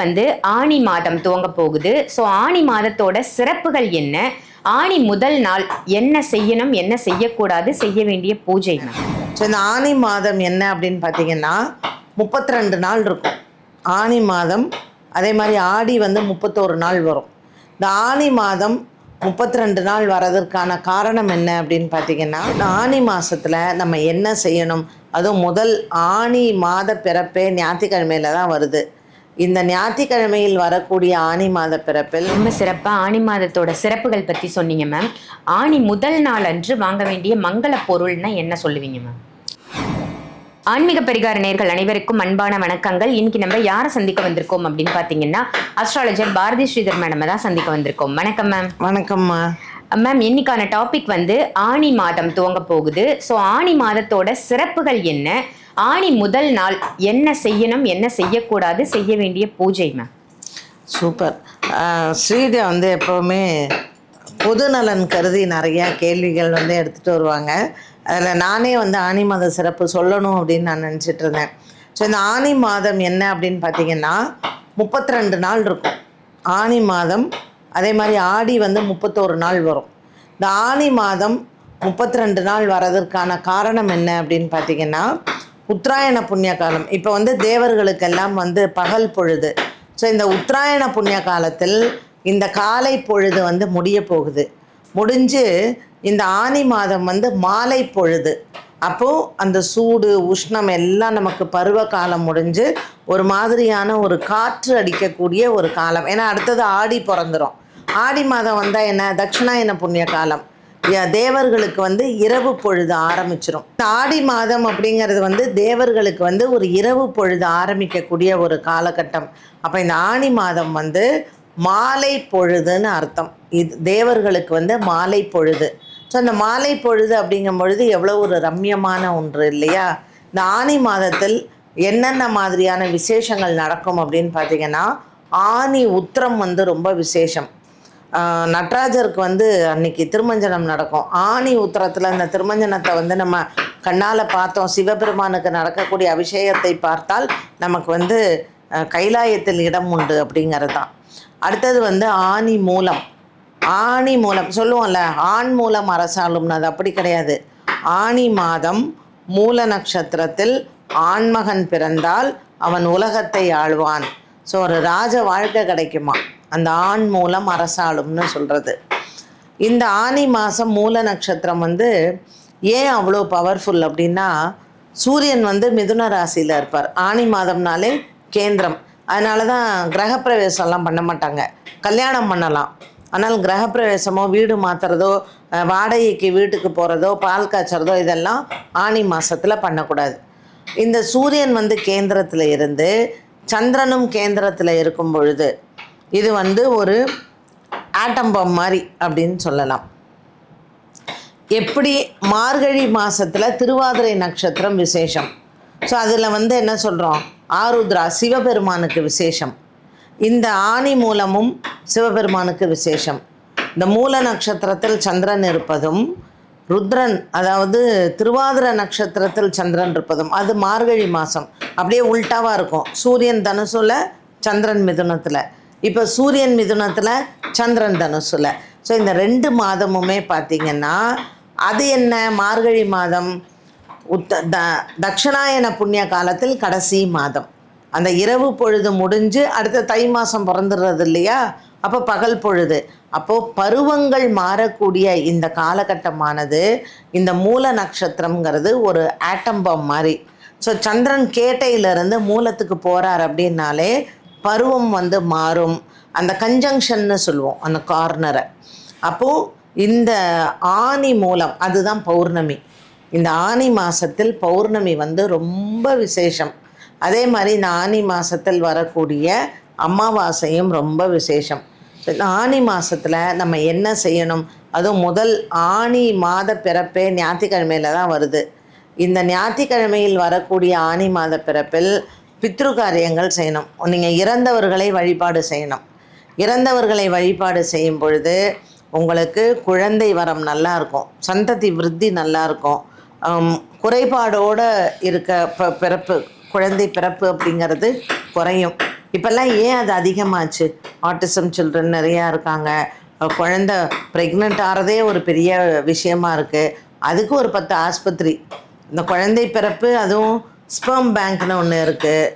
வந்து ஆணி மாதம் துவங்க போகுது. ஸோ ஆணி மாதத்தோட சிறப்புகள் என்ன? ஆணி முதல் நாள் என்ன செய்யணும் என்ன செய்யக்கூடாது செய்ய வேண்டிய பூஜை ஸோ இந்த ஆனி மாதம் என்ன அப்படின்னு பார்த்தீங்கன்னா முப்பத்தி ரெண்டு நாள் இருக்கும். ஆனி மாதம் அதே மாதிரி ஆடி வந்து முப்பத்தோரு நாள் வரும். இந்த ஆனி மாதம் முப்பத்தி ரெண்டு நாள் வரதற்கான காரணம் என்ன அப்படின்னு பார்த்தீங்கன்னா இந்த ஆனி மாதத்தில் நம்ம என்ன செய்யணும்? அதுவும் முதல் ஆனி மாத பிறப்பே ஞாயிற்றுக்கிழமையில தான் வருது. இந்த ஞாயிற்றுக்கிழமையில் வரக்கூடிய ஆனி மாத பிறப்பில் ரொம்ப சிறப்பா ஆணி மாதத்தோட சிறப்புகள் பத்தி சொன்னீங்க மேம் ஆணி முதல் நாள் அன்று வாங்க வேண்டிய மங்கள பொருள்னா என்ன சொல்லுவீங்க மேம் ஆன்மீக பரிகார நேர்கள் அனைவருக்கும் அன்பான வணக்கங்கள். இன்னைக்கு நம்ம யாரை சந்திக்க வந்திருக்கோம் அப்படின்னு பார்த்தீங்கன்னா அஸ்ட்ராலஜர் பாரதி ஸ்ரீதர் மேடம் தான் சந்திக்க வந்திருக்கோம். வணக்கம் மேம் வணக்கம்மா. மேம் இன்னைக்கான டாபிக் வந்து ஆணி மாதம் துவங்க போகுது. ஸோ ஆணி மாதத்தோட சிறப்புகள் என்ன? ஆணி முதல் நாள் என்ன செய்யணும் என்ன செய்யக்கூடாது செய்ய வேண்டிய பூஜை மேம் சூப்பர். ஸ்ரீதா வந்து எப்போவுமே பொதுநலன் கருதி நிறையா கேள்விகள் வந்து எடுத்துகிட்டு வருவாங்க. அதில் நானே வந்து ஆனி மாத சிறப்பு சொல்லணும் அப்படின்னு நான் நினச்சிட்டு இருந்தேன். ஸோ இந்த ஆனி மாதம் என்ன அப்படின்னு பார்த்தீங்கன்னா முப்பத்தி ரெண்டு நாள் இருக்கும். ஆனி மாதம் அதே மாதிரி ஆடி வந்து முப்பத்தோரு நாள் வரும். இந்த ஆனி மாதம் முப்பத்தி ரெண்டு நாள் வரதற்கான காரணம் என்ன அப்படின்னு பார்த்தீங்கன்னா உத்தராயண புண்ணிய காலம். இப்போ வந்து தேவர்களுக்கெல்லாம் வந்து பகல் பொழுது. ஸோ இந்த உத்தராயண புண்ணிய காலத்தில் இந்த காலை பொழுது வந்து முடிய போகுது. முடிஞ்சு இந்த ஆனி மாதம் வந்து மாலை பொழுது. அப்போது அந்த சூடு உஷ்ணம் எல்லாம் நமக்கு பருவ காலம் முடிஞ்சு ஒரு மாதிரியான ஒரு காற்று அடிக்கக்கூடிய ஒரு காலம். ஏன்னா அடுத்தது ஆடி பிறந்துடும் ஆடி மாதம் வந்தால் என்ன? தட்சிணாயன புண்ணிய காலம். தேவர்களுக்கு வந்து இரவு பொழுது ஆரம்பிச்சிரும். ஆடி மாதம் அப்படிங்கிறது வந்து தேவர்களுக்கு வந்து ஒரு இரவு பொழுது ஆரம்பிக்கக்கூடிய ஒரு காலகட்டம். அப்போ இந்த ஆணி மாதம் வந்து மாலை பொழுதுன்னு அர்த்தம். இது தேவர்களுக்கு வந்து மாலை பொழுது. ஸோ அந்த மாலை பொழுது அப்படிங்கும் பொழுது எவ்வளோ ஒரு ரம்யமான ஒன்று இல்லையா? இந்த ஆனி மாதத்தில் என்னென்ன மாதிரியான விசேஷங்கள் நடக்கும் அப்படின்னு பார்த்தீங்கன்னா ஆனி உத்திரம் வந்து ரொம்ப விசேஷம். நட்ராஜருக்கு வந்து அன்னைக்கு திருமஞ்சனம் நடக்கும். ஆணி உத்தரத்தில் அந்த திருமஞ்சனத்தை வந்து நம்ம கண்ணால் பார்த்தோம். சிவபெருமானுக்கு நடக்கக்கூடிய அபிஷேகத்தை பார்த்தால் நமக்கு வந்து கைலாயத்தில் இடம் உண்டு அப்படிங்கிறது தான் அடுத்தது வந்து ஆணி மூலம். ஆணி மூலம் சொல்லுவோம்ல ஆண் மூலம் அரசாளும்னு அது அப்படி கிடையாது. ஆணி மாதம் மூல நட்சத்திரத்தில் ஆண்மகன் பிறந்தால் அவன் உலகத்தை ஆழ்வான் ஸோ ஒரு ராஜ வாழ்க்கை கிடைக்குமா அந்த ஆண் மூலம் அரசாளும்னு சொல்கிறது இந்த ஆனி மாதம் மூல நட்சத்திரம் வந்து ஏன் அவ்வளோ பவர்ஃபுல் அப்படின்னா சூரியன் வந்து மிதுன ராசியில் இருப்பார். ஆனி மாதம்னாலே கேந்திரம். அதனால தான் கிரகப்பிரவேசம்லாம் பண்ண மாட்டாங்க. கல்யாணம் பண்ணலாம். ஆனால் கிரகப்பிரவேசமோ வீடு மாற்றுறதோ வாடகைக்கு வீட்டுக்கு போகிறதோ பால் காய்ச்சறதோ இதெல்லாம் ஆனி மாதத்தில் பண்ணக்கூடாது. இந்த சூரியன் வந்து கேந்திரத்தில் இருந்து சந்திரனும் கேந்திரத்தில் இருக்கும் பொழுது இது வந்து ஒரு ஆட்டம்பம் மாதிரி அப்படின்னு சொல்லலாம். எப்படி மார்கழி மாதத்தில் திருவாதிரை நட்சத்திரம் விசேஷம்? ஸோ அதில் வந்து என்ன சொல்கிறோம் ஆருத்ரா சிவபெருமானுக்கு விசேஷம். இந்த ஆணி மூலமும் சிவபெருமானுக்கு விசேஷம். இந்த மூல நட்சத்திரத்தில் சந்திரன் இருப்பதும் ருத்ரன் அதாவது திருவாதிர நட்சத்திரத்தில் சந்திரன் இருப்பதும் அது மார்கழி மாதம் அப்படியே உல்ட்டாவாக இருக்கும். சூரியன் தனுசுல சந்திரன் மிதுனத்தில். இப்போ சூரியன் மிதுனத்தில் சந்திரன் தனுசுல. ஸோ இந்த ரெண்டு மாதமுமே பார்த்தீங்கன்னா அது என்ன? மார்கழி மாதம் உத்த த தட்சிணாயன புண்ணிய காலத்தில் கடைசி மாதம். அந்த இரவு பொழுது முடிஞ்சு அடுத்த தை மாதம் பிறந்துடுறது இல்லையா? அப்போ பகல் பொழுது. அப்போது பருவங்கள் மாறக்கூடிய இந்த காலகட்டமானது இந்த மூல நட்சத்திரங்கிறது ஒரு ஆட்டம் பாம் மாதிரி ஸோ சந்திரன் கேட்டையிலிருந்து மூலத்துக்கு போகிறார் அப்படின்னாலே பருவம் வந்து மாறும். அந்த கன்ஜங்ஷன்னு சொல்லுவோம் அந்த கார்னரை அப்போது இந்த ஆனி மூலம் அதுதான் பௌர்ணமி. இந்த ஆனி மாதத்தில் பௌர்ணமி வந்து ரொம்ப விசேஷம். அதே மாதிரி இந்த ஆனி மாதத்தில் வரக்கூடிய அமாவாசையும் ரொம்ப விசேஷம். ஆணி ஆனி மாதத்தில் நம்ம என்ன செய்யணும்? அதுவும் முதல் ஆனி மாத பிறப்பே ஞாயிற்றுக்கிழமையில தான் வருது. இந்த ஞாயிற்றுக்கிழமையில் வரக்கூடிய ஆனி மாத பிறப்பில் பித்ரு காரியங்கள் செய்யணும். நீங்கள் இறந்தவர்களை வழிபாடு செய்யணும். இறந்தவர்களை வழிபாடு செய்யும் பொழுது உங்களுக்கு குழந்தை வரம் நல்லா இருக்கும். சந்ததி விருத்தி நல்லா இருக்கும். குறைபாடோடு இருக்க ப பிறப்பு குழந்தை பிறப்பு அப்படிங்கிறது குறையும். இப்போல்லாம் ஏன் அது அதிகமாச்சு? ஆட்டிசம் சில்ட்ரன் நிறையா இருக்காங்க. குழந்தை ப்ரெக்னென்ட் ஆகிறதே ஒரு பெரிய விஷயமா இருக்குது அதுக்கு ஒரு பத்து ஆஸ்பத்திரி. இந்த குழந்தை பிறப்பு அதுவும் ஸ்பெர்ம் பேங்க்னு ஒன்று இருக்குது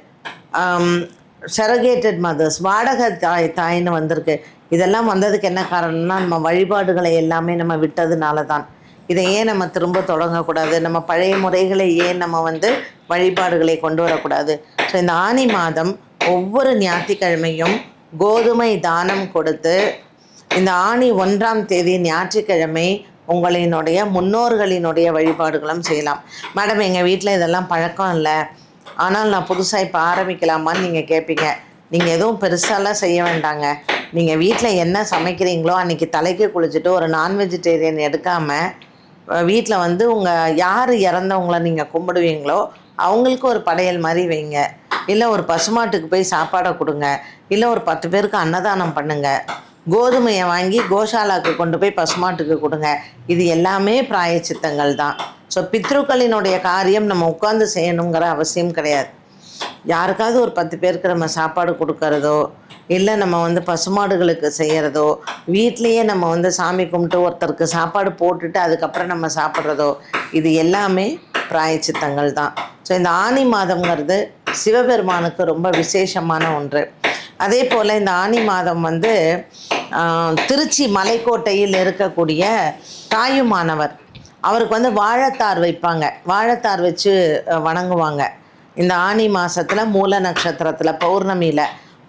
செரகேட்டட் மதர்ஸ் வாடகை தாய் தாய்னு வந்திருக்கு. இதெல்லாம் வந்ததுக்கு என்ன காரணம்னா நம்ம வழிபாடுகளை எல்லாமே நம்ம விட்டதுனால தான் இதை ஏன் நம்ம திரும்ப தொடங்கக்கூடாது? நம்ம பழைய முறைகளை ஏன் நம்ம வந்து வழிபாடுகளை கொண்டு வரக்கூடாது? ஸோ இந்த ஆனி மாதம் ஒவ்வொரு ஞாயிற்றுக்கிழமையும் கோதுமை தானம் கொடுத்து இந்த ஆணி ஒன்றாம் தேதி ஞாயிற்றுக்கிழமை உங்களினுடைய முன்னோர்களினுடைய வழிபாடுகளும் செய்யலாம். மேடம் எங்கள் வீட்டில் இதெல்லாம் பழக்கம் இல்லை. ஆனால் நான் புதுசாக இப்போ ஆரம்பிக்கலாமான்னு நீங்கள் கேட்பீங்க நீங்கள் எதுவும் பெருசாலாம் செய்ய வேண்டாங்க. நீங்கள் வீட்டில் என்ன சமைக்கிறீங்களோ அன்றைக்கி தலைக்கு குளிச்சுட்டு ஒரு நான் வெஜிடேரியன் எடுக்காமல் வீட்டில் வந்து உங்கள் யார் இறந்தவங்கள நீங்கள் கும்பிடுவீங்களோ அவங்களுக்கு ஒரு படையல் மாதிரி வைங்க. இல்லை ஒரு பசுமாட்டுக்கு போய் சாப்பாடை கொடுங்க. இல்லை ஒரு பத்து பேருக்கு அன்னதானம் பண்ணுங்கள் கோதுமையை வாங்கி கோஷாலாக்கு கொண்டு போய் பசுமாட்டுக்கு கொடுங்க. இது எல்லாமே பிராயச்சித்தங்கள் தான். ஸோ பித்ருக்களினுடைய காரியம் நம்ம உட்காந்து செய்யணுங்கிற அவசியம் கிடையாது. யாருக்காவது ஒரு பத்து பேருக்கு நம்ம சாப்பாடு கொடுக்கறதோ இல்லை நம்ம வந்து பசுமாடுகளுக்கு செய்கிறதோ வீட்லேயே நம்ம வந்து சாமி கும்பிட்டு ஒருத்தருக்கு சாப்பாடு போட்டுட்டு அதுக்கப்புறம் நம்ம சாப்பிட்றதோ இது எல்லாமே பிராயச்சித்தங்கள் தான். ஸோ இந்த ஆனி மாதம்ங்கிறது சிவபெருமானுக்கு ரொம்ப விசேஷமான ஒன்று. அதே போல் இந்த ஆனி மாதம் வந்து திருச்சி மலைக்கோட்டையில் இருக்கக்கூடிய தாயுமானவர். அவருக்கு வந்து வாழைத்தார் வைப்பாங்க. வாழைத்தார் வச்சு வணங்குவாங்க. இந்த ஆனி மாதத்தில் மூல நட்சத்திரத்தில் பௌர்ணமியில்.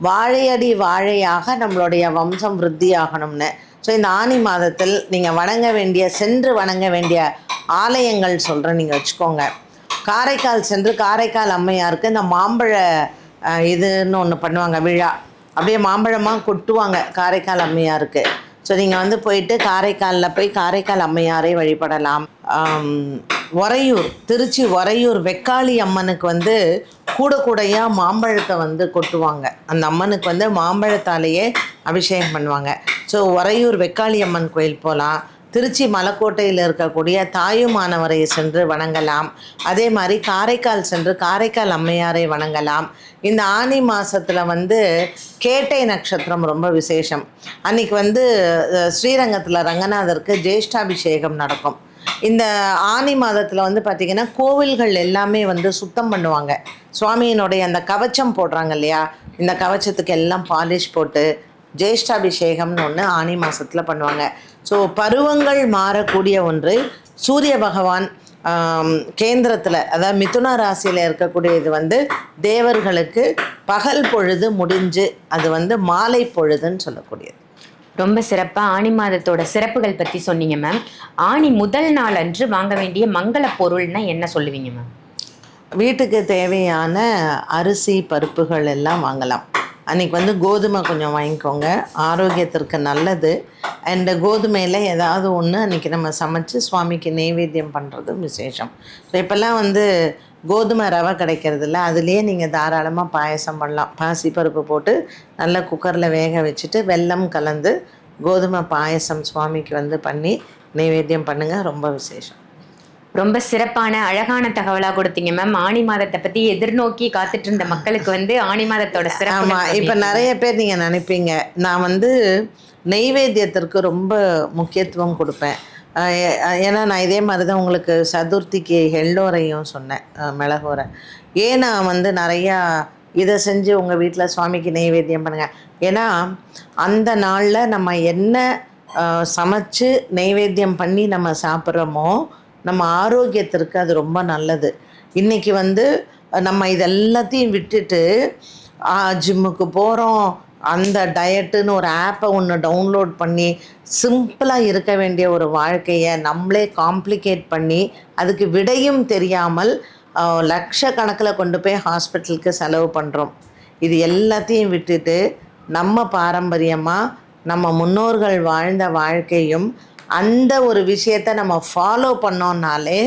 வாழையடி வாழையாக நம்மளுடைய வம்சம் விருத்தி ஆகணும்னு ஸோ இந்த ஆனி மாதத்தில் நீங்கள் வணங்க வேண்டிய சென்று வணங்க வேண்டிய ஆலயங்கள் சொல்கிறேன் நீங்கள் வச்சுக்கோங்க. காரைக்கால் சென்று காரைக்கால் அம்மையாருக்கு இந்த மாம்பழ இதுன்னு ஒன்று பண்ணுவாங்க விழா. அப்படியே மாம்பழமாக கொட்டுவாங்க காரைக்கால் அம்மையாருக்கு. ஸோ நீங்கள் வந்து போயிட்டு காரைக்காலில் போய் காரைக்கால் அம்மையாரை வழிபடலாம். உறையூர் திருச்சி உறையூர் வெக்காளி அம்மனுக்கு வந்து கூட கூடையாக மாம்பழத்தை வந்து கொட்டுவாங்க. அந்த அம்மனுக்கு வந்து மாம்பழத்தாலேயே அபிஷேகம் பண்ணுவாங்க. ஸோ உறையூர் வெக்காளி அம்மன் கோயில் போகலாம் திருச்சி மலைக்கோட்டையில் இருக்கக்கூடிய தாயுமானவரை சென்று வணங்கலாம். அதே மாதிரி காரைக்கால் சென்று காரைக்கால் அம்மையாரை வணங்கலாம். இந்த ஆனி மாதத்தில் வந்து கேட்டை நட்சத்திரம் ரொம்ப விசேஷம். அன்னைக்கு வந்து ஸ்ரீரங்கத்தில் ரங்கநாதருக்கு ஜேஷ்டாபிஷேகம் நடக்கும். இந்த ஆனி மாதத்தில் வந்து பார்த்திங்கன்னா கோவில்கள் எல்லாமே வந்து சுத்தம் பண்ணுவாங்க. சுவாமியினுடைய அந்த கவச்சம் போடுறாங்க இல்லையா? இந்த கவச்சத்துக்கு எல்லாம் பாலிஷ் போட்டு ஜேஷ்டாபிஷேகம்னு ஒன்று ஆனி மாதத்தில் பண்ணுவாங்க. ஸோ பருவங்கள் மாறக்கூடிய ஒன்று சூரிய பகவான் கேந்திரத்தில் அதாவது மிதுன ராசியில் இருக்கக்கூடிய இது வந்து தேவர்களுக்கு பகல் பொழுது முடிஞ்சு அது வந்து மாலை பொழுதுன்னு சொல்லக்கூடியது. ரொம்ப சிறப்பா ஆனி மாதத்தோட சிறப்புகள் பத்தி சொன்னீங்க மேம் ஆனி முதல் நாள் அன்று வாங்க வேண்டிய மங்கள பொருள்னா என்ன சொல்லுவீங்க மேம் வீட்டுக்கு தேவையான அரிசி பருப்புகள் எல்லாம் வாங்கலாம். அன்றைக்கி வந்து கோதுமை கொஞ்சம் வாங்கிக்கோங்க. ஆரோக்கியத்திற்கு நல்லது. அண்டு கோதுமையில் ஏதாவது ஒன்று அன்றைக்கி நம்ம சமைச்சு சுவாமிக்கு நெய்வேத்தியம் பண்ணுறது விசேஷம். ஸோ இப்போல்லாம் வந்து கோதுமை ரவை கிடைக்கிறதில்ல அதுலேயே நீங்கள் தாராளமாக பாயசம் பண்ணலாம். பாசி பருப்பு போட்டு நல்லா குக்கரில் வேக வச்சுட்டு வெல்லம் கலந்து கோதுமை பாயசம் சுவாமிக்கு வந்து பண்ணி நெய்வேத்தியம் பண்ணுங்கள் ரொம்ப விசேஷம். ரொம்ப சிறப்பான அழகான தகவலா கொடுத்தீங்க மேம் ஆனி மாதத்தை பத்தி எதிர்நோக்கி காத்துட்டு இருந்த மக்களுக்கு வந்து ஆனி மாதத்தோட சிறப்பு ஆமாம் இப்போ நிறைய பேர் நீங்கள் நினைப்பீங்க. நான் வந்து நெய்வேத்தியத்திற்கு ரொம்ப முக்கியத்துவம் கொடுப்பேன். ஏன்னா நான் இதே மாதிரி தான் உங்களுக்கு சதுர்த்திக்கு எள்ளோரையும் சொன்னேன் மிளகோரை. ஏன் நான் வந்து நிறையா இதை செஞ்சு உங்கள் வீட்டில் சுவாமிக்கு நெய்வேத்தியம் பண்ணுங்க. ஏன்னா அந்த நாளில் நம்ம என்ன சமைச்சு நெய்வேத்தியம் பண்ணி நம்ம சாப்பிட்றோமோ நம்ம ஆரோக்கியத்திற்கு அது ரொம்ப நல்லது. இன்றைக்கி வந்து நம்ம இதெல்லாத்தையும் விட்டுட்டு ஜிம்முக்கு போகிறோம் அந்த டயட்டுன்னு ஒரு ஆப்பை ஒன்று டவுன்லோட் பண்ணி சிம்பிளாக இருக்க வேண்டிய ஒரு வாழ்க்கையை நம்மளே காம்ப்ளிகேட் பண்ணி அதுக்கு விடையும் தெரியாமல் லட்சக்கணக்கில் கொண்டு போய் ஹாஸ்பிட்டலுக்கு செலவு பண்ணுறோம் இது எல்லாத்தையும் விட்டுட்டு நம்ம பாரம்பரியமாக நம்ம முன்னோர்கள் வாழ்ந்த வாழ்க்கையும் அந்த ஒரு விஷயத்தை நம்ம ஃபாலோ பண்ணோம்னாலே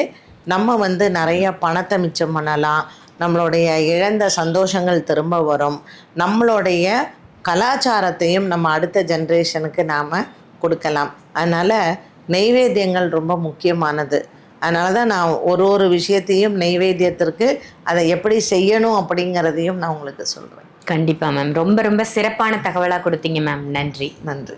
நம்ம வந்து நிறைய பணத்தை மிச்சம் பண்ணலாம். நம்மளுடைய இழந்த சந்தோஷங்கள் திரும்ப வரும். நம்மளுடைய கலாச்சாரத்தையும் நம்ம அடுத்த ஜென்ரேஷனுக்கு நாம் கொடுக்கலாம். அதனால் நெய்வேத்தியங்கள் ரொம்ப முக்கியமானது. அதனால தான் நான் ஒரு ஒரு விஷயத்தையும் நெய்வேத்தியத்திற்கு அதை எப்படி செய்யணும் அப்படிங்கிறதையும் நான் உங்களுக்கு சொல்கிறேன் கண்டிப்பா மேம் ரொம்ப ரொம்ப சிறப்பான தகவலா கொடுத்தீங்க மேம் நன்றி. நன்றி.